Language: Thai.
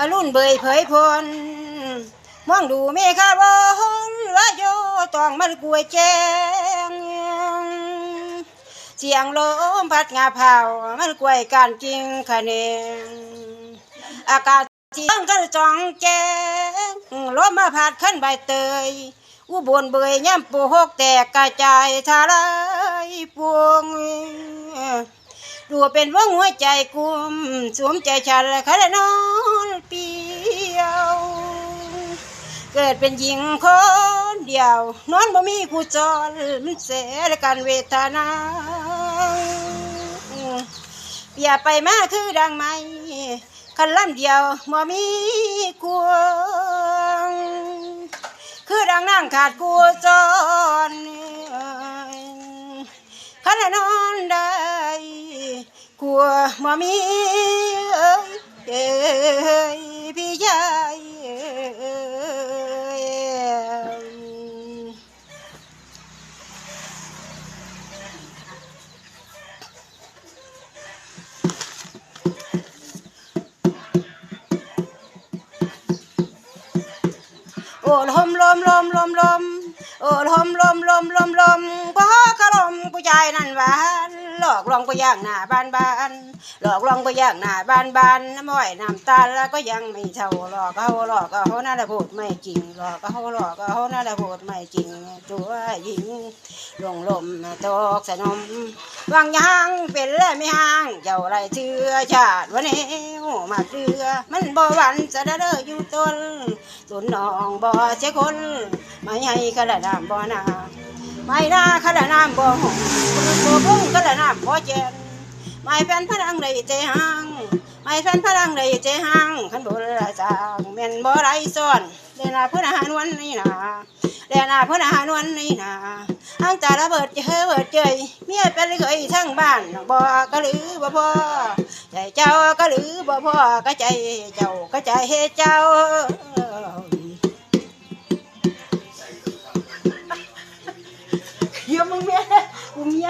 อรุณเบยเผยพลมองดูเมฆาวลว่าโยต้องมันกวยแจ้งเสียงลมพัดงาเผามันกวยการจริงคะเนงอากาศเสียงกันจองแจ้งลมมาพัดขึ้นใบเตยอุบลเบยย่ำปูหกแตกกระจายทลายปวง ดูเป็นว่างหัวใจกุมสวมใจฉันและขะนอนเปียว เกิดเป็นหญิงคนเดียว นอนบ่มีคู่จรมันเสียกันเวทนาเปียไปมาคือดังไหมคันลำเดียวบ่มีควงคือดังนั่งขาดกูจรขันนอนได้ก ลัวมามีเอ้ยเอ้ยพี่ชายเอ้ยโอ้ลมลมลมลมลมโอ้ลมลมลมลมลม หลอกลวงไปย่างหน้าบ้านบ้านหลอกลวงไปย่างหน้าบ้านบ้านน้ำอ้อยน้ำตาลแล้วก็ยังไม่เท่าหลอกเขาหลอกเขาน่าจะพูดไม่จริงหลอกเขาหลอกเขาน่าจะพูดไม่จริงตัวหญิงลงลมตกสนมวางยางเป็นและไม่ห่างเจ้าไรเชื่อชาติวันนี้มาเรือมันบ่หวันจะได้เด้ออยู่ต้นตุนน้องบ่เสียคนไม่ให้กระดามบ่นา ไม่น่ากระดามบ่หงบ่พุ่งกระดามบ่แจนไม่แฟนพลังใดใจห่างไม่แฟนพลังใดใจห่างขันบุละจางแม่นบ่ไรซ้อนเดนาเพื่อนอาหารวันนี้นาเดนาเพื่อนอาหารวันนี้นาห้างตาระเบิดเจอเบิดเจยเมียเป็นเคยทั้งบ้านบ่ก็หรือบ่พอใจเจ้าก็หรือบ่พอก็ใจเจ้าก็ใจเจ้า